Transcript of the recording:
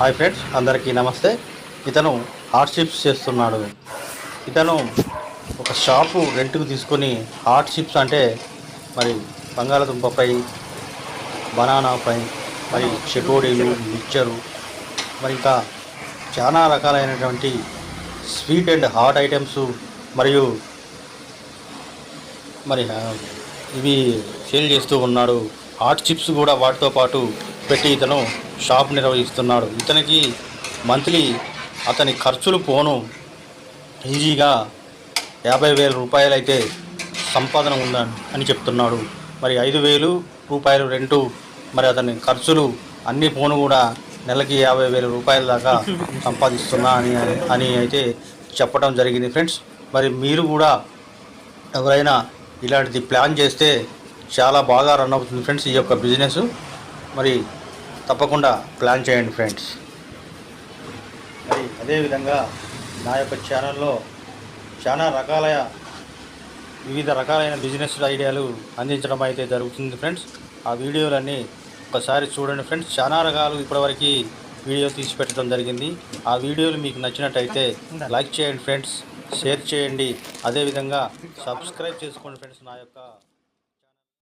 Hi friends అందరికీ నమస్తే. ఇతను హార్ట్ షిప్స్ చేస్తున్నాడు. ఇతను ఒక షాపు రెంట్కు తీసుకొని హార్ట్ షిప్స్ అంటే మరి బంగాళదుంప ఫ్రై బనానా ఫ్రై మరి చెకోడీలు మిక్చరు మరి ఇంకా చాలా రకాలైనటువంటి స్వీట్ అండ్ హాట్ ఐటమ్స్ మరియు మరి ఇవి సేల్ చేస్తూ ఉన్నాడు. హాట్ చిప్స్ కూడా వాటితో పాటు పెట్టి ఇతను షాప్ నిర్వహిస్తున్నాడు. ఇతనికి మంత్లీ అతని ఖర్చులు పోను ఈజీగా యాభై వేల రూపాయలు అయితే సంపాదన ఉందని అని చెప్తున్నాడు. మరి ఐదు వేలు రూపాయలు రెంటు మరి అతని ఖర్చులు అన్ని పోను కూడా నెలకి యాభై వేల రూపాయల దాకా సంపాదిస్తున్నా అని అని అయితే చెప్పడం జరిగింది ఫ్రెండ్స్. మరి మీరు కూడా ఎవరైనా ఇలాంటిది ప్లాన్ చేస్తే చాలా బాగా రన్ అవుతుంది ఫ్రెండ్స్ ఈ యొక్క బిజినెస్. మరి తప్పకుండా ప్లాన్ చేయండి ఫ్రెండ్స్. మరి అదేవిధంగా నా యొక్క ఛానల్లో చాలా రకాల వివిధ రకాలైన బిజినెస్ ఐడియాలు అందించడం అయితే జరుగుతుంది ఫ్రెండ్స్. ఆ వీడియోలన్నీ ఒకసారి చూడండి ఫ్రెండ్స్. చాలా రకాలు ఇప్పటివరకు వీడియో తీసి పెట్టడం జరిగింది. ఆ వీడియోలు మీకు నచ్చినట్టయితే లైక్ చేయండి ఫ్రెండ్స్. షేర్ చేయండి. అదేవిధంగా సబ్స్క్రైబ్ చేసుకోండి ఫ్రెండ్స్ నా యొక్క